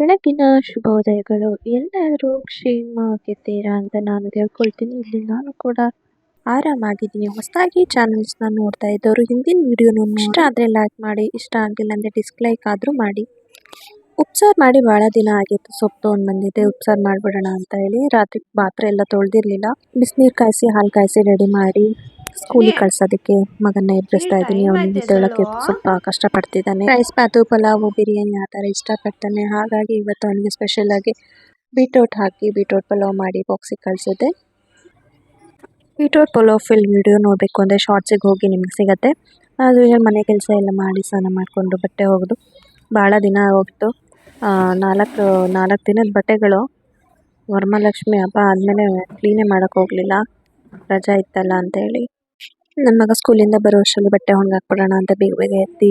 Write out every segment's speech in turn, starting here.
ಬೆಳಗಿನ ಶುಭೋದಯಗಳು. ಎಲ್ಲರೂ ಕ್ಷೇಮವಾಗಿದ್ದೀರಾ ಅಂತ ನಾನು ಕೇಳ್ಕೊಳ್ತೀನಿ ಇಲ್ಲಿ ನಾನು ಕೂಡ ಆರಾಮಾಗಿದ್ದೀನಿ. ಹೊಸದಾಗಿ ಚಾನಲ್ಸ್ನ ನೋಡ್ತಾ ಇದ್ದವರು, ಹಿಂದಿನ ವಿಡಿಯೋನ ಇಷ್ಟ ಆದರೆ ಲೈಕ್ ಮಾಡಿ, ಇಷ್ಟ ಆಗಿಲ್ಲ ಅಂದರೆ ಡಿಸ್ಲೈಕ್ ಆದರೂ ಮಾಡಿ. ಉಪ್ಸಾರು ಮಾಡಿ ಭಾಳ ದಿನ ಆಗಿತ್ತು. ಸೊಪ್ಪು ತೊಗೊಂಡು ಬಂದಿದ್ದೆ. ಉಪ್ಸಾರು ಮಾಡಿಬಿಡೋಣ ಅಂತ ಹೇಳಿ ರಾತ್ರಿ ಪಾತ್ರೆ ಎಲ್ಲ ತೊಳೆದಿರಲಿಲ್ಲ. ಬಿಸಿನೀರು ಕಾಯಿಸಿ, ಹಾಲು ಕಾಯಿಸಿ ರೆಡಿ ಮಾಡಿ. ಸ್ಕೂಲಿಗೆ ಕಳ್ಸೋದಕ್ಕೆ ಮಗನ್ನ ಎಬ್ಬಿಸ್ತಾ ಇದ್ದೀನಿ. ಅವನಿಗೆ ತೇಳಕ್ಕೆ ಸ್ವಲ್ಪ ಕಷ್ಟಪಡ್ತಿದ್ದಾನೆ. ರೈಸ್ ಬಾತು ಪಲಾವು ಬಿರಿಯಾನಿ ಆ ಥರ ಇಷ್ಟಪಡ್ತಾನೆ. ಹಾಗಾಗಿ ಇವತ್ತು ಅವನಿಗೆ ಸ್ಪೆಷಲ್ ಆಗಿ ಬೀಟ್ರೋಟ್ ಹಾಕಿ ಬೀಟ್ರೋಟ್ ಪಲಾವ್ ಮಾಡಿ ಬಾಕ್ಸಿಗೆ ಕಳಿಸಿದ್ದೆ. ಬೀಟ್ರೋಟ್ ಪಲಾವ್ ಫಿಲ್ ವಿಡಿಯೋ ನೋಡಬೇಕು ಅಂದರೆ ಶಾರ್ಟ್ಸಿಗೆ ಹೋಗಿ ನಿಮ್ಗೆ ಸಿಗುತ್ತೆ. ಅದು ಮನೆ ಕೆಲಸ ಎಲ್ಲ ಮಾಡಿ ಸ್ನಾನ ಮಾಡಿಕೊಂಡು ಬಟ್ಟೆ ಒಗೆದು ಭಾಳ ದಿನ ಹೋಗ್ತು. ನಾಲ್ಕು ನಾಲ್ಕು ದಿನದ ಬಟ್ಟೆಗಳು ವರಮಹಾಲಕ್ಷ್ಮಿ ಹಬ್ಬ ಆದಮೇಲೆ ಕ್ಲೀನೇ ಮಾಡೋಕ್ಕೆ ಹೋಗಲಿಲ್ಲ. ರಜಾ ಇತ್ತಲ್ಲ ಅಂತೇಳಿ ನನ್ನ ಮಗ ಸ್ಕೂಲಿಂದ ಬರೋ ಅಷ್ಟರಲ್ಲಿ ಬಟ್ಟೆ ಒಣಗಾಕ್ಬಿಡೋಣ ಅಂತ ಬೇಗ ಬೇಗ ಎತ್ತಿ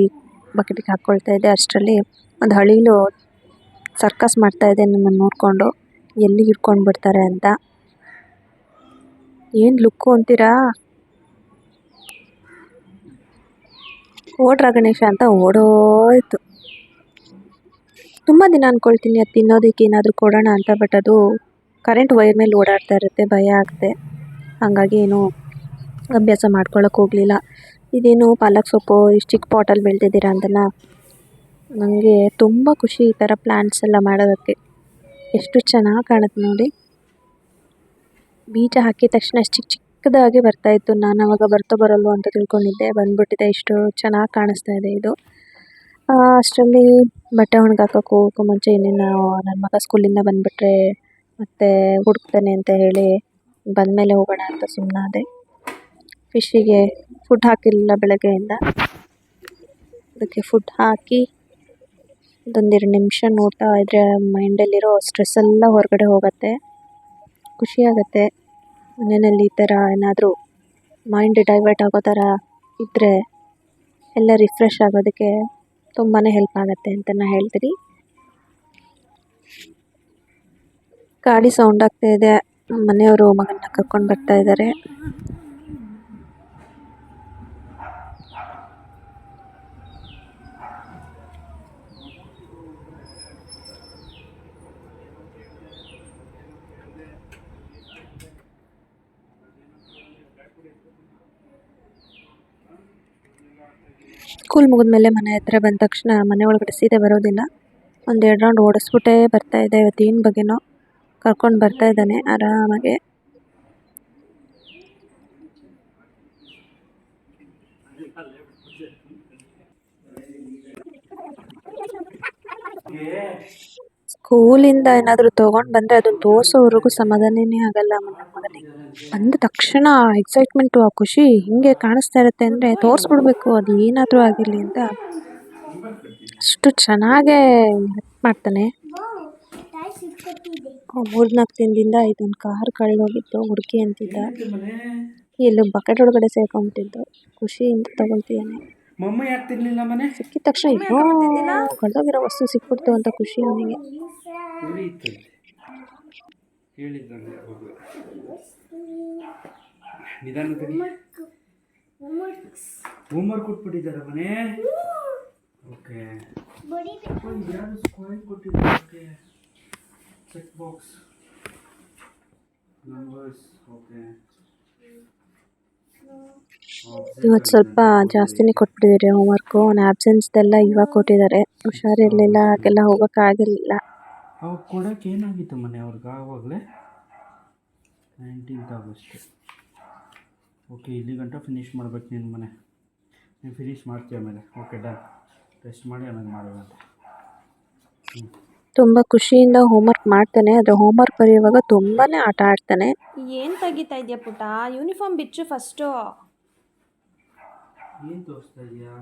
ಬಕೆಟಿಗೆ ಹಾಕ್ಕೊಳ್ತಾ ಇದ್ದೆ. ಅಷ್ಟರಲ್ಲಿ ಒಂದು ಹಳಿಲು ಸರ್ಕಸ್ ಮಾಡ್ತಾ ಇದೆ ನಮ್ಮನ್ನು ನೋಡಿಕೊಂಡು. ಎಲ್ಲಿ ಹಿಡ್ಕೊಂಡು ಬಿಡ್ತಾರೆ ಅಂತ. ಏನು ಲುಕ್ಕು ಅಂತೀರಾ? ಓಡ್ರ ಗಣೇಶ ಅಂತ ಓಡೋಯ್ತು. ತುಂಬ ದಿನ ಅಂದ್ಕೊಳ್ತೀನಿ ಅದು ತಿನ್ನೋದಕ್ಕೆ ಏನಾದರೂ ಕೊಡೋಣ ಅಂತ, ಬಟ್ ಅದು ಕರೆಂಟ್ ವೈರ್ ಮೇಲೆ ಓಡಾಡ್ತಾ ಇರುತ್ತೆ, ಭಯ ಆಗುತ್ತೆ ಹಾಗಾಗಿ ಏನು ಅಭ್ಯಾಸ ಮಾಡ್ಕೊಳ್ಳೋಕೆ ಹೋಗಲಿಲ್ಲ. ಇದೇನು ಪಾಲಕ್ ಸೊಪ್ಪು, ಇಷ್ಟು ಚಿಕ್ಕ ಪಾಟಲ್ಲಿ ಬೆಳೆದಿದ್ದೀರಾ ಅಂತಲ್ಲ ನನಗೆ ತುಂಬ ಖುಷಿ ಈ ಥರ ಪ್ಲ್ಯಾಂಟ್ಸ್ ಎಲ್ಲ ಮಾಡೋದಕ್ಕೆ. ಎಷ್ಟು ಚೆನ್ನಾಗಿ ಕಾಣುತ್ತೆ ನೋಡಿ. ಬೀಜ ಹಾಕಿದ ತಕ್ಷಣ ಅಷ್ಟು ಚಿಕ್ಕ ಚಿಕ್ಕದಾಗಿ ಬರ್ತಾಯಿತ್ತು ನಾನು ಅವಾಗ ಬರ್ತಾ ಬರಲ್ವ ಅಂತ ತಿಳ್ಕೊಂಡಿದ್ದೆ. ಬಂದುಬಿಟ್ಟಿದೆ. ಇಷ್ಟು ಚೆನ್ನಾಗಿ ಕಾಣಿಸ್ತಾ ಇದೆ ಇದು. ಅಷ್ಟರಲ್ಲಿ ಬಟ್ಟೆ ಒಣಗಾಕೋಕೆ ಹೋಗೋಕ್ಕೂ ಮುಂಚೆ ಇನ್ನೇನು ನನ್ನ ಮಗ ಸ್ಕೂಲಿಂದ ಬಂದುಬಿಟ್ರೆ ಮತ್ತೆ ಹುಡುಕ್ತಾನೆ ಅಂತ ಹೇಳಿ ಬಂದಮೇಲೆ ಹೋಗೋಣ ಅಂತ ಸುಮ್ಮನಾದೆ ಫಿಶ್ಶಿಗೆ ಫುಡ್ ಹಾಕಿರಲಿಲ್ಲ ಬೆಳಗ್ಗೆಯಿಂದ. ಅದಕ್ಕೆ ಫುಡ್ ಹಾಕಿ ಒಂದೆರಡು ನಿಮಿಷ ನೋಡ್ತಾ ಇದ್ದರೆ ಮೈಂಡಲ್ಲಿರೋ ಸ್ಟ್ರೆಸ್ ಎಲ್ಲ ಹೊರಗಡೆ ಹೋಗುತ್ತೆ. ಖುಷಿಯಾಗತ್ತೆ. ಮನೆಯಲ್ಲಿ ಈ ಥರ ಏನಾದರೂ ಮೈಂಡ್ ಡೈವರ್ಟ್ ಆಗೋ ಥರ ಇದ್ದರೆ ಎಲ್ಲ ರಿಫ್ರೆಶ್ ಆಗೋದಕ್ಕೆ ತುಂಬಾ ಹೆಲ್ಪ್ ಆಗುತ್ತೆ ಅಂತ ನಾನು ಹೇಳ್ತೀನಿ. ಗಾಡಿ ಸೌಂಡ್ ಆಗ್ತಾ ಇದೆ. ಮನೆಯವರು ಮಗನ ಕರ್ಕೊಂಡು ಬರ್ತಾ ಇದ್ದಾರೆ. ಸ್ಕೂಲ್ ಮುಗಿದ್ಮೇಲೆ ಮನೆ ಹತ್ರ ಬಂದ ತಕ್ಷಣ ಮನೆ ಒಳಗಡೆ ಸೀದೆ ಬರೋದಿಲ್ಲ. ಒಂದು ಎರಡು ರೌಂಡ್ ಓಡಿಸ್ಬಿಟ್ಟೇ ಬರ್ತಾ ಇದೆ ಇವತ್ತು ಏನು ಬಗ್ಗೆನೋ. ಕರ್ಕೊಂಡು ಬರ್ತಾ ಇದ್ದಾನೆ ಆರಾಮಾಗಿ. ಸ್ಕೂಲಿಂದ ಏನಾದರೂ ತೊಗೊಂಡು ಬಂದರೆ ಅದನ್ನು ತೋರಿಸೋವರೆಗೂ ಸಮಾಧಾನನೇ ಆಗಲ್ಲ ಮಗನಿಗೆ. ಬಂದ ತಕ್ಷಣ ಎಕ್ಸೈಟ್ಮೆಂಟು ಆ ಖುಷಿ. ಹಿಂಗೆ ಕಾಣಿಸ್ತಾ ಇರುತ್ತೆ ಅಂದರೆ ತೋರಿಸ್ಬಿಡ್ಬೇಕು ಅದು ಏನಾದರೂ ಆಗಿರಲಿ ಅಂತ. ಅಷ್ಟು ಚೆನ್ನಾಗೇ ಮಾಡ್ತಾನೆ. ಮೂರ್ನಾಲ್ಕು ದಿನದಿಂದ ಇದೊಂದು ಕಾರ್ ಕಳೆದೋಗಿತ್ತು, ಹುಡುಕಿ ಅಂತಿದ್ದ. ಎಲ್ಲೋ ಬಕೆಟ್ ಒಳಗಡೆ ಸೇರ್ಕೊಂಬಿಟ್ಟಿದ್ದು ಖುಷಿಯಿಂದ ತಗೊಳ್ತಿದ್ದಾನೆ. ಮಮ್ಮ ಯಾಕೆ ಮನೆ? ಸಿಕ್ಕಿದ ತಕ್ಷಣ ಏನೋ ಕಳೆದೋಗಿರೋ ವಸ್ತು ಸಿಕ್ಬಿಡ್ತು ಅಂತ ಖುಷಿ ಅವನಿಗೆ ಹೇಳಿದ್ದಂಗೆ ಹೋಗು ನಿಧಾನ ತಡಿ ಹೋಮ್ವರ್ಕ್ ಕೊಟ್ಬಿಟ್ಟಿದ್ದಾರೆ ಮನೆ. ಓಕೆ. ಯಾರು ಸ್ಕ್ವೈರ್ ಕೊಟ್ಟಿದ್ದಾರೆ okay check box numbers okay ಇವತ್ತು ಸ್ವಲ್ಪ ಜಾಸ್ತಿನೇ ಕೊಟ್ಬಿಟ್ಟಿದ್ದಾರೆ ಹೋಮ್ವರ್ಕು ಅವನ ಆಬ್ಸೆನ್ಸ್ದೆಲ್ಲ ಇವಾಗ ಕೊಟ್ಟಿದ್ದಾರೆ. ಹುಷಾರಿರಲಿಲ್ಲ, ಹಾಗೆಲ್ಲ ಹೋಗೋಕ್ಕಾಗಿರಲಿಲ್ಲ ಅವಾಗ ಕೊಡೋಕೆ ಏನಾಗಿತ್ತು ಮನೆ ಅವ್ರಿಗೆ? ಆವಾಗಲೇ ನೈನ್ಟೀನ್ತ್ ಆಗಸ್ಟ್. ಓಕೆ ಇಲ್ಲಿ ಗಂಟ ಫಿನಿಶ್ ಮಾಡ್ಬೇಕು ನೀನು ಮನೆ. ನೀನು ಫಿನಿಶ್ ಮಾಡ್ತೀಯ ಆಮೇಲೆ. ಓಕೆ ಡನ್ ಟೆಸ್ಟ್ ಮಾಡಿ ಆಮೇಲೆ ಮಾಡೋಣ ಅಂತ. ಹ್ಞೂ ತುಂಬ ಖುಷಿಯಿಂದ ಹೋಮ್ವರ್ಕ್ ಮಾಡ್ತಾನೆ. ಆದರೆ ಹೋಮ್ವರ್ಕ್ ಬರೆಯುವಾಗ ತುಂಬಾ ಆಟ ಆಡ್ತಾನೆ. ಏನು ತೆಗಿತಾ ಇದೆಯಾ ಪುಟ? ಯೂನಿಫಾರ್ಮ್ ಬಿಚ್ಚು ಫಸ್ಟು ಏನು ತೋರಿಸ್ತಾ ಇದೆಯಾ?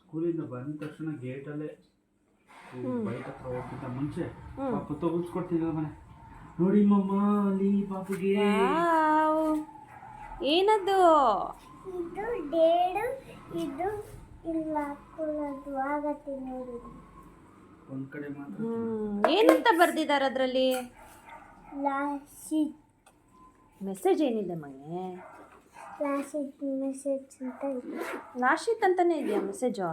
ಸ್ಕೂಲಿಂದ ಬಂದ ತಕ್ಷಣ ಗೇಟಲ್ಲೇ ಬೈಕ್ ಹತ್ರ ಹೋಗ್ತಿದ್ದ ಮುಂಚೆ ಪಾಪ ತಗೊಳ್ಸ್ಕೊಡ್ತಿದ್ದ ಮನೆ. ನೋಡಿ ಮಮ್ಮ ಅಲ್ಲಿ ಪಾಪುಗೆ. ಏನದು ಇದು ಡೇಡು ಇದು ಇಲ್ಲ ಹಾಕೊಳ್ಳೋದು ಆಗತ್ತೆ ನೋಡಿ ಒಂದ್ ಕಡೆ ಮಾತ್ರ ಹ್ಮ್, ಏನಂತ ಬರ್ದಿದ್ದಾರೆ ಅದರಲ್ಲಿ? ಲಾಸಿಟ್ ಮೆಸೇಜ್ ಏನಿದೆ ಮನೆ? ಲಾಸಿಟ್ ಮೆಸೇಜ್ ಅಂತ ಇದೆ. ಲಾಶಿತ್ ಅಂತಾನೆ ಇದೆಯಾ ಮೆಸೇಜು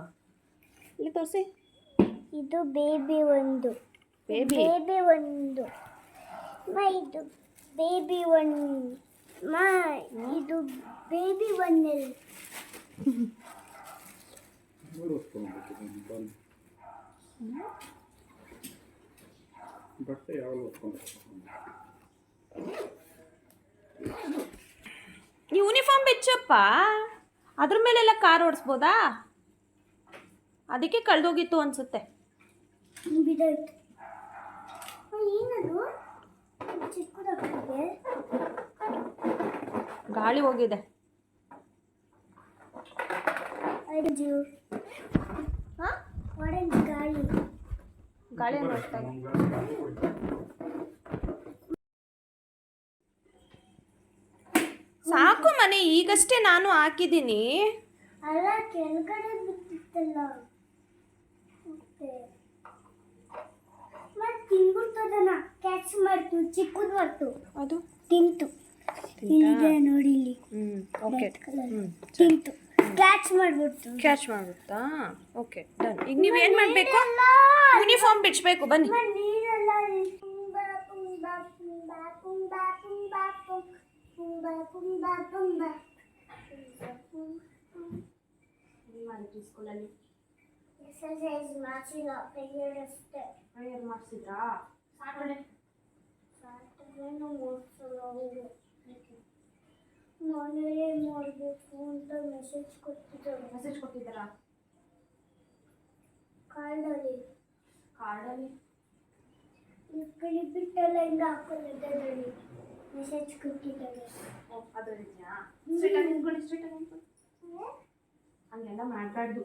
ಇಲ್ಲಿ ತೋರಿಸಿ. ಇದು ಬೇಬಿ ಒಂದು. ಬೇಬಿ ಬೇಬಿ ಒಂದು. ಮ ಇದು ಬೇಬಿ ಒನ್ ಮ ಇದು ಬೇಬಿ ಒನ್ ಎಲ್ಲಿ ಬಟ್ಟೆ ಯಾವಾಗ ಹೊತ್ಕೊಂಡು ಯೂನಿಫಾರ್ಮ್ ಬಿಚ್ಚಪ್ಪ? ಅದ್ರ ಮೇಲೆಲ್ಲ ಕಾರ್ ಓಡಿಸ್ಬೋದಾ? ಅದಕ್ಕೆ ಕಳೆದೋಗಿತ್ತು ಅನ್ಸುತ್ತೆ. ಗಾಳಿ ಹೋಗಿದೆ. ಹಾಂ ಆರೆಂಜ್ ಗಾಳಿ. ಗಾಳಿ ನೋಡ್ತಾ ಸಾಕು ಮನೆ ಈಗಷ್ಟೇ ನಾನು ಹಾಕಿದ್ದೀನಿ. ಅಲ್ಲ ಕೆಳಗಡೆ ಬಿತ್ತಿತ್ತಲ್ಲ ತಿಂಗುತ್ತದನ್ನ ಕ್ಯಾಚ್ ಮಾಡ್ತು ಚಿಕ್ಕದು ಬರ್ತು ಅದು? ತಿಂತು. ಇಲ್ಲಿದೆ ನೋಡಿ ಇಲ್ಲಿ. ಹ್ಞೂ ಓಕೆ ತಿಂತು. ಕ್ಯಾಚ್ ಮಾಡ್ಬಿಡ್ತು ಕ್ಯಾಚ್ ಮಾಡ್ಬಿಡ್ತಾ ಓಕೆ ಡನ್ ಈಗ ನೀವು ಏನು ಮಾಡಬೇಕು ಯೂನಿಫಾರ್ಮ್ ಬಿಚ್ಚಬೇಕು ಬನ್ನಿ ಎಕ್ಸರ್ಸೈಸ್ ಮಾಡಿಸಿಲ್ಲ ಪ್ರೇಯರ್ ಅಷ್ಟೇ ಪ್ರೇಯರ್ ಮಾಡಿಸಿದ್ರಾ ನಾನೇ ಮಾಡಬೇಕು ಅಂತ ಮೆಸೇಜ್ ಕೊಟ್ಟಿದ್ದಾರೆ. ಮೆಸೇಜ್ ಕೊಟ್ಟಿದ್ದಾರಾ? ಕಾರ್ಡಲ್ಲಿ ಕಾರ್ಡಲ್ಲಿ ಕಳಿ ಬಿಟ್ಟೆಲ್ಲ ಇಂದ ಹಾಕೊಂಡಿದ್ದರಲ್ಲಿ ಮೆಸೇಜ್ ಕೊಟ್ಟಿದ್ದಾರೆ ಓ ಅದರಿದ್ಯಾ ಸ್ಟ್ರೇಟ್ ಆಗಿ ನಿಂತ್ಕೊಳ್ಳಿ ಸ್ಟ್ರೇಟ್ ಆಗಿ ನಿಂತ್ಕೊಳ್ಳಿ. ಹಂಗೆಲ್ಲ ಮಾಡಬಾರ್ದು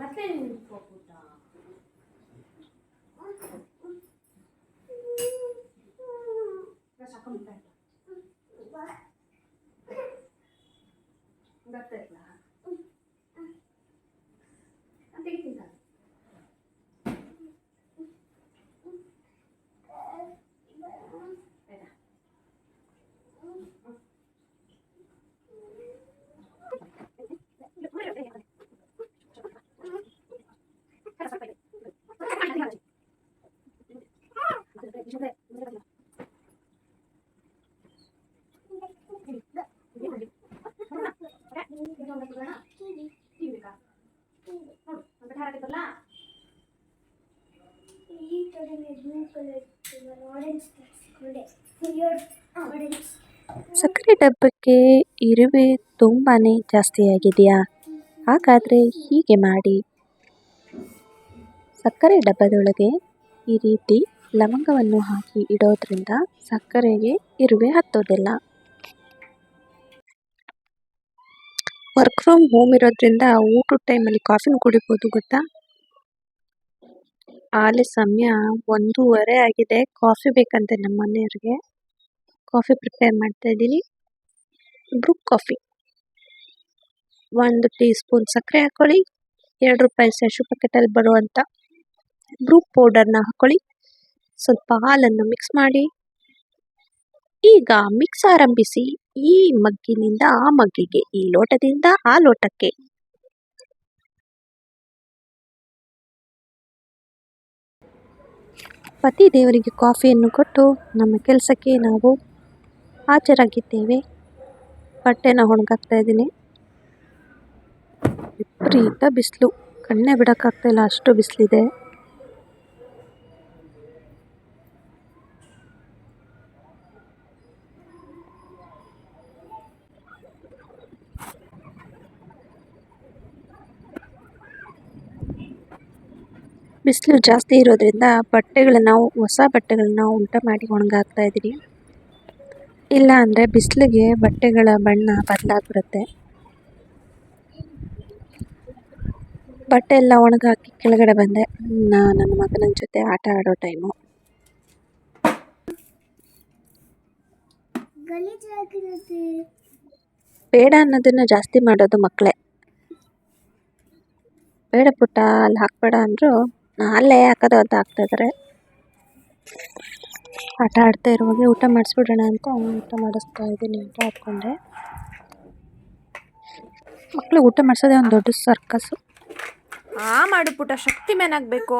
ಮತ್ತೆ ನಿಂತ್ಕೊಬಿಟ್ಟ ಸಾಕು ಬಿಟ್ಟ Dapatlah. Nanti kita. ಡಬ್ಬಕ್ಕೆ ಇರುವೆ ತುಂಬಾ ಜಾಸ್ತಿಯಾಗಿದೆಯಾ? ಹಾಗಾದರೆ ಹೀಗೆ ಮಾಡಿ. ಸಕ್ಕರೆ ಡಬ್ಬದೊಳಗೆ ಈ ರೀತಿ ಲವಂಗವನ್ನು ಹಾಕಿ ಇಡೋದ್ರಿಂದ ಸಕ್ಕರೆಗೆ ಇರುವೆ ಹತ್ತೋದಿಲ್ಲ. ವರ್ಕ್ ಫ್ರಮ್ ಹೋಮ್ ಇರೋದ್ರಿಂದ ಊಟದ ಟೈಮಲ್ಲಿ ಕಾಫಿನ ಕುಡಿಬೋದು ಗೊತ್ತಾ? ಆಲೆ ಸಮಯ ಒಂದೂವರೆ ಆಗಿದೆ. ಕಾಫಿ ಬೇಕಂತೆ ನಮ್ಮ ಮನೆಯವ್ರಿಗೆ ಕಾಫಿ ಪ್ರಿಪೇರ್ ಮಾಡ್ತಾ ಇದ್ದೀನಿ. ಬ್ರೂಕ್ ಕಾಫಿ ಒಂದು ಟೀ ಸ್ಪೂನ್ ಸಕ್ಕರೆ ಹಾಕೊಳ್ಳಿ, ಎರಡು ರೂಪಾಯಿ ಸ್ಯಾಶು ಪ್ಯಾಕೆಟಲ್ಲಿ ಬರುವಂಥ ಬ್ರೂಕ್ ಪೌಡರ್ನ ಹಾಕೊಳ್ಳಿ. ಸ್ವಲ್ಪ ಹಾಲನ್ನು ಮಿಕ್ಸ್ ಮಾಡಿ. ಈಗ ಮಿಕ್ಸ್ ಆರಂಭಿಸಿ ಈ ಮಗ್ಗಿನಿಂದ, ಆ ಮಗ್ಗಿಗೆ ಈ ಲೋಟದಿಂದ, ಆ ಲೋಟಕ್ಕೆ. ಪತಿ ದೇವರಿಗೆ ಕಾಫಿಯನ್ನು ಕೊಟ್ಟು, ನಮ್ಮ ಕೆಲಸಕ್ಕೆ ನಾವು ಹಾಜರಾಗಿದ್ದೇವೆ. ಬಟ್ಟೆನ ಒಣಗಾಕ್ತಾ ಇದ್ದೀನಿ. ವಿಪರೀತ ಬಿಸಿಲು. ಕಣ್ಣೇ ಬಿಡೋಕ್ಕಾಗ್ತಾಯಿಲ್ಲ ಅಷ್ಟು ಬಿಸಿಲಿದೆ. ಬಿಸಿಲು ಜಾಸ್ತಿ ಇರೋದ್ರಿಂದ ಬಟ್ಟೆಗಳನ್ನ, ಹೊಸ ಬಟ್ಟೆಗಳನ್ನ ಉಲ್ಟ ಮಾಡಿ ಒಣಗಾಕ್ತಾ ಇದ್ದೀನಿ. ಇಲ್ಲ ಅಂದರೆ ಬಿಸಿಲಿಗೆ ಬಟ್ಟೆಗಳ ಬಣ್ಣ ಬದಲಾಗ್ಬಿಡುತ್ತೆ ಬಟ್ಟೆ ಎಲ್ಲ ಒಣಗಾಕಿ ಕೆಳಗಡೆ ಬಂದೆ. ನಾನು ನನ್ನ ಮಗನ ಜೊತೆ ಆಟ ಆಡೋ ಟೈಮು ಬೇಡ ಅನ್ನೋದನ್ನು ಜಾಸ್ತಿ ಮಾಡೋದು ಮಕ್ಕಳೇ ಬೇಡ ಪುಟ್ಟ ಅಲ್ಲಿ ಹಾಕಬೇಡ ಅಂದರು ಅಲ್ಲೇ ಹಾಕೋದು ಅಂತ ಹಾಕ್ತಾಯಿದ್ದಾರೆ ಆಟ ಆಡ್ತಾ ಇರುವಾಗೆ ಊಟ ಮಾಡಿಸ್ಬಿಡೋಣ ಅಂತ ಊಟ ಮಾಡಿಸ್ತಾ ಇದ್ದೀನಿ ಊಟ ಹಾಕ್ಕೊಂಡೆ ಮಕ್ಕಳು ಊಟ ಮಾಡಿಸೋದೇ ಒಂದು ದೊಡ್ಡ ಸರ್ಕಸ್ಸು ಆ ಮಾಡು ಪುಟ ಶಕ್ತಿ ಮೇನಾಗಬೇಕು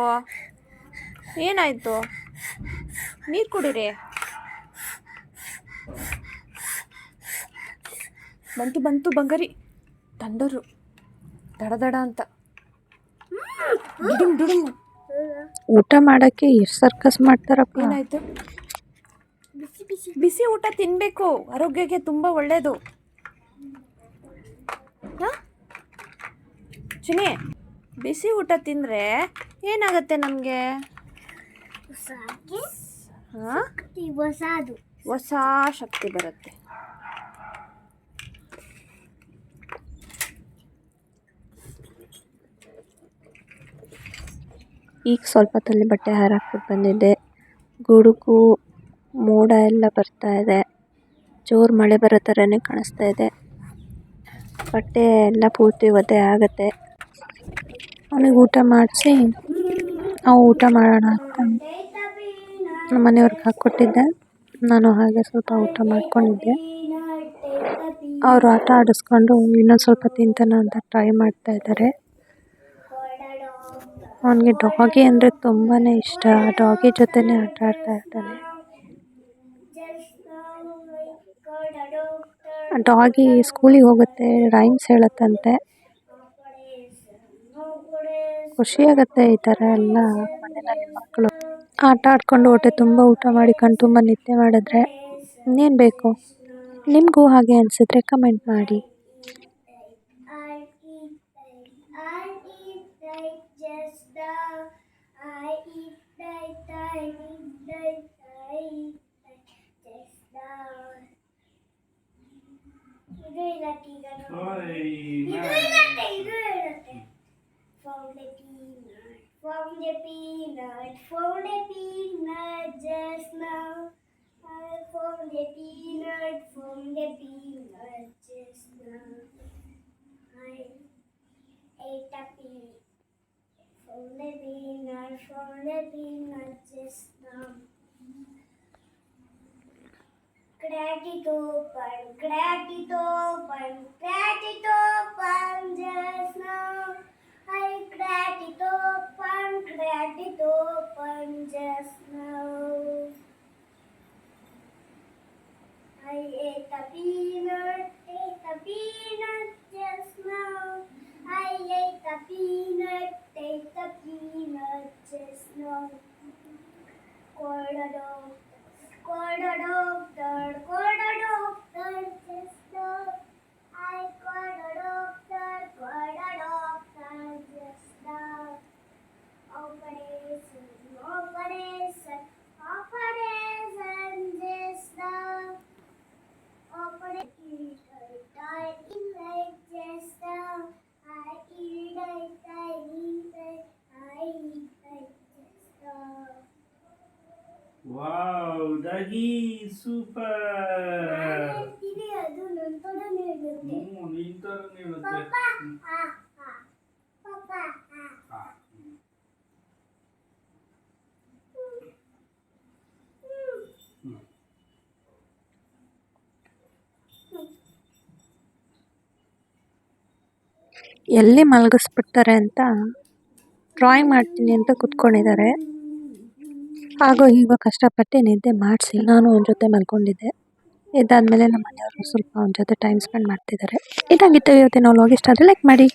ಏನಾಯಿತು? ನೀರು ಕುಡಿರಿ. ಬಂತು ಬಂತು, ಬಂಗಾರಿ. ತಂಡರು. ದಡ ದಡ ಅಂತ. ಡುಡುಮ್ ಡುಡುಮ್ ಊಟ ಮಾಡೋಕ್ಕೆ ಎಷ್ಟು ಸರ್ಕಸ್ ಮಾಡ್ತಾರಪ್ಪ? ಏನಾಯ್ತು? ಬಿಸಿ ಬಿಸಿ ಬಿಸಿ ಊಟ ತಿನ್ನಬೇಕು ಆರೋಗ್ಯಕ್ಕೆ ತುಂಬ ಒಳ್ಳೆಯದು ಹಾಂ? ಚಿನಿ ಬಿಸಿ ಊಟ ತಿಂದರೆ ಏನಾಗುತ್ತೆ ನಮಗೆ? ಹೊಸ ಶಕ್ತಿ ಬರುತ್ತೆ. ಈಗ ಸ್ವಲ್ಪ ಹೊತ್ತಲ್ಲಿ ಬಟ್ಟೆ ಹಾರಾಕ್ಬಿಟ್ಟು ಬಂದಿದ್ದೆ. ಗುಡುಗು, ಮೋಡ ಎಲ್ಲ ಬರ್ತಾ ಇದೆ. ಜೋರು ಮಳೆ ಬರೋ ಥರನೇ ಕಾಣಿಸ್ತಾ ಇದೆ. ಬಟ್ಟೆ ಎಲ್ಲ ಪೂರ್ತಿ ಒದ್ದೆ ಆಗುತ್ತೆ. ಅವನಿಗೆ ಊಟ ಮಾಡಿಸಿ ನಾವು ಊಟ ಮಾಡೋಣ ಅಂತ. ನಮ್ಮ ಮನೆಯವ್ರಿಗೆ ಹಾಕ್ಕೊಟ್ಟಿದ್ದೆ. ನಾನು ಹಾಗೆ ಸ್ವಲ್ಪ ಊಟ ಮಾಡ್ಕೊಂಡಿದ್ದೆ. ಅವರು ಆಟ ಆಡಿಸ್ಕೊಂಡು ಇನ್ನೊಂದು ಸ್ವಲ್ಪ ತಿಂತಾನ ಅಂತ ಟ್ರೈ ಮಾಡ್ತಾ ಇದ್ದಾರೆ. ಅವನಿಗೆ ಡಾಗಿ ಅಂದರೆ ತುಂಬಾ ಇಷ್ಟ. ಡಾಗಿ ಜೊತೆನೇ ಆಟ ಆಡ್ತಾ ಇರ್ತಾನೆ ಡಾಗಿ ಸ್ಕೂಲಿಗೆ ಹೋಗುತ್ತೆ ರೈಮ್ಸ್ ಹೇಳುತ್ತಂತೆ. ಖುಷಿಯಾಗತ್ತೆ ಈ ಥರ ಎಲ್ಲ ಮನೆಯಲ್ಲಿ ಮಕ್ಕಳು. ಆಟ ಆಡ್ಕೊಂಡು ಹೊಟ್ಟೆ ತುಂಬ ಊಟ ಮಾಡಿ, ಕಣ್ ತುಂಬ ನಿದ್ದೆ ಮಾಡಿದ್ರೆ ಇನ್ನೇನು ಬೇಕು? ನಿಮಗೂ ಹಾಗೆ ಅನಿಸಿದ್ರೆ ಕಮೆಂಟ್ ಮಾಡಿ. I eat like I eat like just now. ಇದು ಇರತ್ತೆ ಈಗ ನೋಡಿ. ಇದು ಇರತ್ತೆ ಇದು ಇರತ್ತೆ Found a peanut, found a peanut, found a peanut just now. I found a peanut, found a peanut just now. I ate a peanut, found a peanut, found a peanut just now. Crack it open, crack it open, crack it open just now. I cracked it open, cracked it open just now. I ate a peanut, ate a peanut just now. I ate a peanut, ate a peanut now. Called a doctor, called a doctor, called a doctor. I called a doctor, called a doctor now. Operation, operation, operation now. Operation, I eat just now. I eat like I ಹಾ. ಎಲ್ಲಿ ಮಲಗಿಸ್ಬಿಡ್ತಾರೆ ಅಂತ drawing ಮಾಡ್ತೀನಿ ಅಂತ ಕುತ್ಕೊಂಡಿದ್ದಾರೆ. ಹಾಗೂ ಈಗ ಕಷ್ಟಪಟ್ಟು ನಿದ್ದೆ ಮಾಡಿಸಿ ನಾನು ಅವನ ಜೊತೆ ಮಲ್ಕೊಂಡಿದ್ದೆ. ಇದಾದಮೇಲೆ ನಮ್ಮ ಮನೆಯವರು ಸ್ವಲ್ಪ ಅವನ ಜೊತೆ ಟೈಮ್ ಸ್ಪೆಂಡ್ ಮಾಡ್ತಿದ್ದಾರೆ. ಇದಾಗಿತ್ತು ಇವತ್ತಿನ ವ್ಲಾಗ್ ಇಷ್ಟ ಆದರೆ ಲೈಕ್ ಮಾಡಿ.